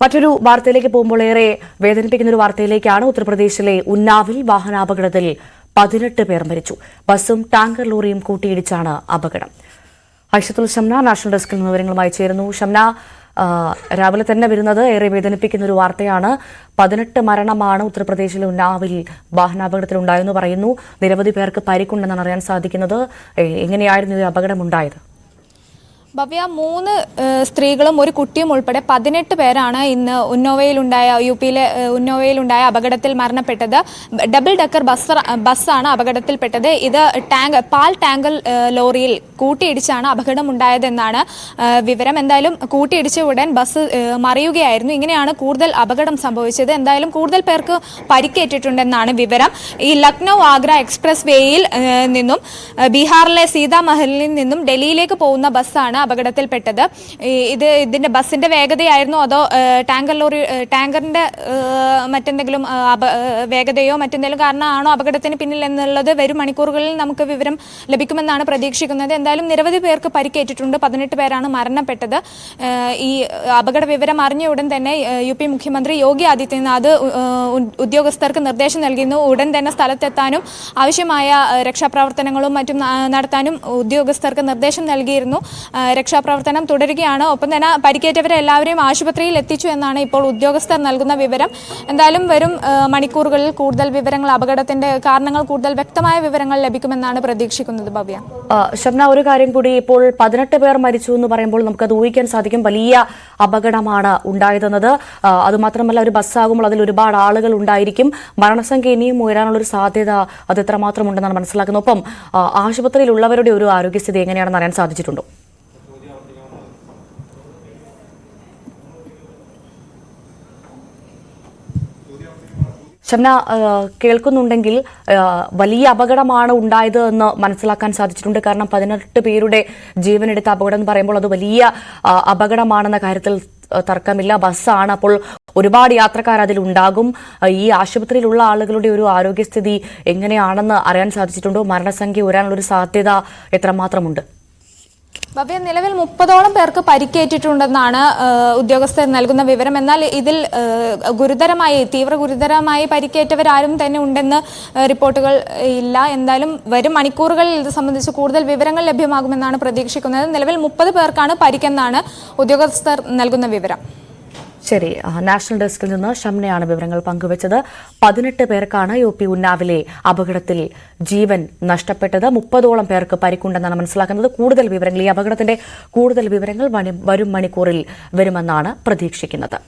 മറ്റൊരു വാർത്തയിലേക്ക് പോകുമ്പോൾ ഏറെ വേദനിപ്പിക്കുന്ന ഒരു വാർത്തയിലേക്കാണ് ഉത്തർപ്രദേശിലെ ഉന്നാവിൽ വാഹനാപകടത്തിൽ പതിനെട്ട് പേർ മരിച്ചു. ബസ്സും ടാങ്കർ ലോറിയും കൂട്ടിയിടിച്ചാണ് അപകടം. ഐഷത്തുൽ ഷംന നാഷണൽ ഡെസ്കിൽ നിന്ന് വിവരങ്ങളുമായി ചേരുന്നു. ഷംന രാവിലെ തന്നെ വരുന്നത് ഏറെ വേദനിപ്പിക്കുന്ന ഒരു വാർത്തയാണ്. പതിനെട്ട് മരണമാണ് ഉത്തർപ്രദേശിലെ ഉന്നാവിൽ വാഹനാപകടത്തിൽ ഉണ്ടായെന്ന് പറയുന്നു. നിരവധി പേർക്ക് പരിക്കുണ്ടെന്നാണ് അറിയാൻ സാധിക്കുന്നത്. എങ്ങനെയായിരുന്നു ഈ അപകടമുണ്ടായത് ഭവ്യ മൂന്ന് സ്ത്രീകളും ഒരു കുട്ടിയും ഉൾപ്പെടെ പതിനെട്ട് പേരാണ് ഇന്ന് ഉന്നോവയിലുണ്ടായ യു പിയിലെ ഉന്നോവയിലുണ്ടായ അപകടത്തിൽ മരണപ്പെട്ടത്. ഡബിൾ ഡക്കർ ബസ് ബസ്സാണ് അപകടത്തിൽപ്പെട്ടത്. ഇത് ടാങ്ക് പാൽ ടാങ്കൽ ലോറിയിൽ കൂട്ടിയിടിച്ചാണ് അപകടമുണ്ടായതെന്നാണ് വിവരം. എന്തായാലും കൂട്ടിയിടിച്ച ഉടൻ ബസ് മറിയുകയായിരുന്നു. ഇങ്ങനെയാണ് കൂടുതൽ അപകടം സംഭവിച്ചത്. എന്തായാലും കൂടുതൽ പേർക്ക് പരിക്കേറ്റിട്ടുണ്ടെന്നാണ് വിവരം. ഈ ലക്നൗ ആഗ്ര എക്സ്പ്രസ് വേയിൽ നിന്നും ബീഹാറിലെ സീതാമഹലിൽ നിന്നും ഡൽഹിയിലേക്ക് പോകുന്ന ബസ്സാണ് അപകടത്തിൽപ്പെട്ടത്. ഇത് ഇതിന്റെ ബസ്സിന്റെ വേഗതയായിരുന്നോ അതോ ടാങ്കർ ലോറി ടാങ്കറിന്റെ മറ്റെന്തെങ്കിലും വേഗതയോ മറ്റെന്തെങ്കിലും കാരണമാണോ അപകടത്തിന് പിന്നിൽ എന്നുള്ളത് വരും മണിക്കൂറുകളിൽ നമുക്ക് വിവരം ലഭിക്കുമെന്നാണ് പ്രതീക്ഷിക്കുന്നത്. എന്തായാലും നിരവധി പേർക്ക് പരിക്കേറ്റിട്ടുണ്ട്. പതിനെട്ട് പേരാണ് മരണപ്പെട്ടത്. ഈ അപകട വിവരം അറിഞ്ഞ ഉടൻ തന്നെ യു പി മുഖ്യമന്ത്രി യോഗി ആദിത്യനാഥ് ഉദ്യോഗസ്ഥർക്ക് നിർദ്ദേശം നൽകിയിരുന്നു. ഉടൻ തന്നെ സ്ഥലത്തെത്താനും ആവശ്യമായ രക്ഷാപ്രവർത്തനങ്ങളും മറ്റും നടത്താനും ഉദ്യോഗസ്ഥർക്ക് നിർദ്ദേശം നൽകിയിരുന്നു. രക്ഷാപ്രവർത്തനം തുടരുകയാണ്. ഒപ്പം തന്നെ പരിക്കേറ്റവരെ എല്ലാവരെയും ആശുപത്രിയിൽ എത്തിച്ചു എന്നാണ് ഇപ്പോൾ ഉദ്യോഗസ്ഥർ നൽകുന്ന വിവരം. എന്തായാലും വരും മണിക്കൂറുകളിൽ കൂടുതൽ വിവരങ്ങൾ അപകടത്തിന്റെ കാരണങ്ങൾ കൂടുതൽ വ്യക്തമായ വിവരങ്ങൾ ലഭിക്കുമെന്നാണ് പ്രതീക്ഷിക്കുന്നത് ഭവ്യ. ശബ്ന ഒരു കാര്യം കൂടി. ഇപ്പോൾ പതിനെട്ട് പേർ മരിച്ചു എന്ന് പറയുമ്പോൾ നമുക്ക് അത് ഊഹിക്കാൻ സാധിക്കും. വലിയ അപകടമാണ് ഉണ്ടായതെന്നത്. അതുമാത്രമല്ല ഒരു ബസ്സാകുമ്പോൾ അതിൽ ഒരുപാട് ആളുകൾ ഉണ്ടായിരിക്കും. മരണസംഖ്യ ഇനിയും ഉയരാനുള്ള ഒരു സാധ്യത അത് എത്രമാത്രം ഉണ്ടെന്നാണ് മനസ്സിലാക്കുന്നത്. ഒപ്പം ആശുപത്രിയിലുള്ളവരുടെ ഒരു ആരോഗ്യസ്ഥിതി എങ്ങനെയാണെന്ന് അറിയാൻ സാധിച്ചിട്ടുണ്ടോ? ആ, കേൾക്കുന്നുണ്ടെങ്കിൽ വലിയ അപകടമാണ് ഉണ്ടായത് എന്ന് മനസ്സിലാക്കാൻ സാധിച്ചിട്ടുണ്ട്. കാരണം പതിനെട്ട് പേരുടെ ജീവനെടുത്ത അപകടം എന്ന് പറയുമ്പോൾ അത് വലിയ അപകടമാണെന്ന കാര്യത്തിൽ തർക്കമില്ല. ബസ്സാണ് അപ്പോൾ ഒരുപാട് യാത്രക്കാർ അതിലുണ്ടാകും ഈ ആശുപത്രിയിലുള്ള ആളുകളുടെ ഒരു ആരോഗ്യസ്ഥിതി എങ്ങനെയാണെന്ന് അറിയാൻ സാധിച്ചിട്ടുണ്ടോ? മരണസംഖ്യ ഉയരാനുള്ള ഒരു സാധ്യത എത്രമാത്രമുണ്ട്? ഭവ്യ നിലവിൽ മുപ്പതോളം പേർക്ക് പരിക്കേറ്റിട്ടുണ്ടെന്നാണ് ഉദ്യോഗസ്ഥർ നൽകുന്ന വിവരം. എന്നാൽ ഇതിൽ ഗുരുതരമായി തീവ്ര ഗുരുതരമായി പരിക്കേറ്റവരാരും തന്നെ ഉണ്ടെന്ന് റിപ്പോർട്ടുകൾ ഇല്ല. എന്തായാലും വരും മണിക്കൂറുകളിൽ ഇത് സംബന്ധിച്ച് കൂടുതൽ വിവരങ്ങൾ ലഭ്യമാകുമെന്നാണ് പ്രതീക്ഷിക്കുന്നത്. നിലവിൽ മുപ്പത് പേർക്കാണ് പരിക്കെന്നാണ് ഉദ്യോഗസ്ഥർ നൽകുന്ന വിവരം. ശരി നാഷണൽ ഡെസ്കിൽ നിന്ന് ഷംനയാണ് വിവരങ്ങൾ പങ്കുവച്ചത്. പതിനെട്ട് പേർക്കാണ് യു പി ഉന്നാവിലെ അപകടത്തിൽ ജീവൻ നഷ്ടപ്പെട്ടത്. മുപ്പതോളം പേർക്ക് പരിക്കുണ്ടെന്നാണ് മനസ്സിലാക്കുന്നത്. കൂടുതൽ വിവരങ്ങൾ ഈ അപകടത്തിന്റെ കൂടുതൽ വിവരങ്ങൾ വരും മണിക്കൂറിൽ വരുമെന്നാണ് പ്രതീക്ഷിക്കുന്നത്.